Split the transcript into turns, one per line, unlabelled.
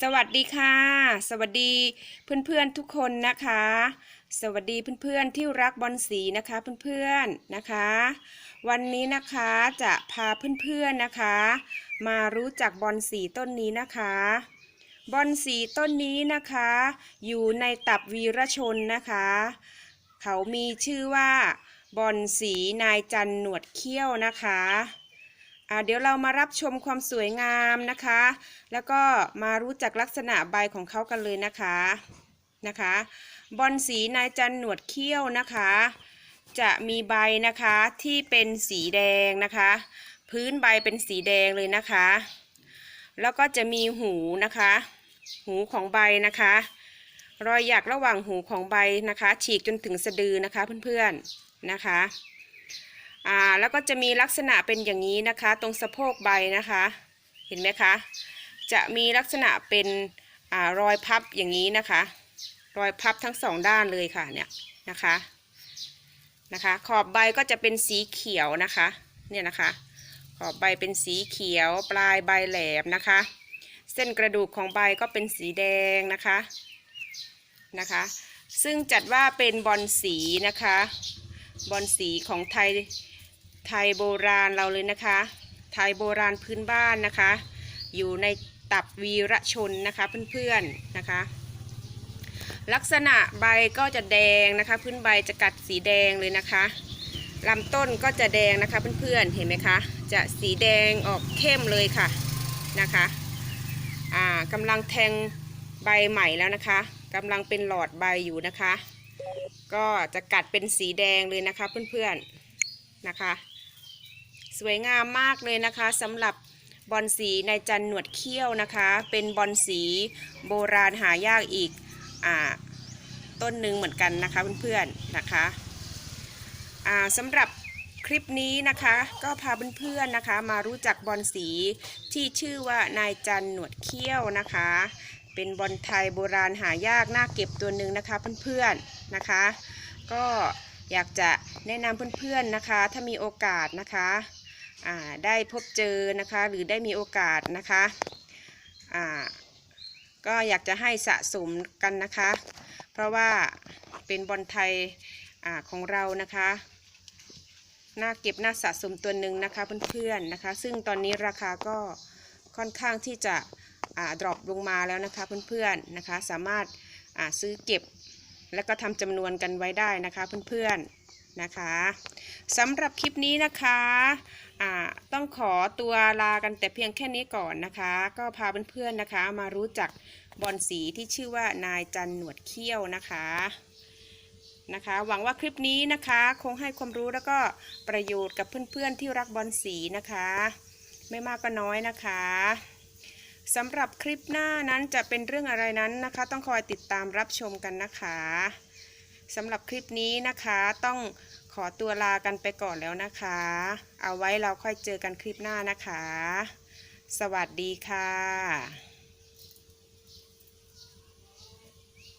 สวัสดีค่ะ สวัสดีเพื่อนๆทุกคนนะคะ สวัสดีเพื่อนๆที่รักบอลสีนะคะเพื่อนๆนะคะ วันนี้นะคะจะพาเพื่อนๆนะคะ มารู้จักบอลสีต้นนี้นะคะ บอลสีต้นนี้นะคะ อยู่ในตับวีรชนนะคะ เขามีชื่อว่าบอลสีนายจันหนวดเขี้ยวนะคะ เดี๋ยวเรามารับชมความสวยงามนะคะ แล้วก็มารู้จักลักษณะใบของเขากันเลยนะคะนะคะบอลสีนายจันหนวดเขี้ยวนะคะ จะมีใบนะคะที่เป็นสีแดงนะคะ พื้นใบเป็นสีแดงเลยนะคะ แล้วก็จะมีหูนะคะ หูของใบนะคะ รอยหยักระหว่างหูของใบนะคะ ฉีกจนถึงสะดือนะคะเพื่อนๆนะคะ อ่าแล้วก็จะมีลักษณะเป็นอย่างนี้นะคะ ตรงสะโพกใบนะคะ เห็นไหมคะ จะมีลักษณะเป็นอ่ารอยพับอย่างนี้นะคะ รอยพับทั้งสองด้านเลยค่ะเนี่ยนะคะนะคะ ขอบใบก็จะเป็นสีเขียวนะคะเนี่ยนะคะ ขอบใบเป็นสีเขียวปลายใบแหลมนะคะ เส้นกระดูกของใบก็เป็นสีแดงนะคะนะคะ ซึ่งจัดว่าเป็นบอลสีนะคะบอลสีของไทย ไทยโบราณเราเลยนะคะ ไทยโบราณพื้นบ้านนะคะ อยู่ในตับวีรชนนะคะเพื่อนๆนะคะ ลักษณะใบก็จะแดงนะคะ พื้นใบจะกัดสีแดงเลยนะคะลำต้นก็จะแดงนะคะเพื่อนๆเห็นไหมคะ จะสีแดงออกเข้มเลยค่ะนะคะอ่ากำลังแทงใบใหม่แล้วนะคะกำลังเป็นหลอดใบอยู่นะคะ ก็จะกัดเป็นสีแดงเลยนะคะเพื่อนๆนะคะ สวยงามมากเลยนะคะสำหรับบอลสีในจันหนวดเขี้ยวนะคะ เป็นบอลสีโบราณหายากอีกอ่าต้นหนึ่งเหมือนกันนะคะเพื่อนๆนะคะอ่าสำหรับคลิปนี้นะคะก็พาเพื่อนๆนะคะ มารู้จักบอลสีที่ชื่อว่านายจันหนวดเขี้ยวนะคะ เป็นบอลไทยโบราณหายากน่าเก็บตัวหนึ่งนะคะเพื่อนๆนะคะ ก็อยากจะแนะนำเพื่อนๆนะคะ ถ้ามีโอกาสนะคะ ได้พบเจอนะคะหรือได้มีโอกาสนะคะก็อยากจะให้สะสมกันนะคะ เพราะว่าเป็นบอลไทยอของเรานะคะน่าเก็บน่าสะสมตัวหนึ่งนะคะเพื่อนๆนะคะ ซึ่งตอนนี้ราคาก็ค่อนข้างที่จะดรอปลงมาแล้วนะคะเพื่อนๆนะคะสามารถซื้อเก็บแล้วก็ทำจำนวนกันไว้ได้นะคะเพื่อนๆนะคะสำหรับคลิปนี้นะคะ ต้องขอตัวลากันแต่เพียงแค่นี้ก่อนนะคะ ก็พาเพื่อนๆนะคะ มารู้จักบอลสีที่ชื่อว่านายจันหนวดเขี้ยวนะคะนะคะ หวังว่าคลิปนี้นะคะ คงให้ความรู้แล้วก็ประโยชน์กับเพื่อนๆที่รักบอลสีนะคะ ไม่มากก็น้อยนะคะสำหรับคลิปหน้านั้นจะเป็นเรื่องอะไรนั้นนะคะ ต้องคอยติดตามรับชมกันนะคะ สำหรับคลิปนี้นะคะต้องขอตัวลากันไปก่อนแล้วนะคะ เอาไว้เราค่อยเจอกันคลิปหน้านะคะ สวัสดีค่ะ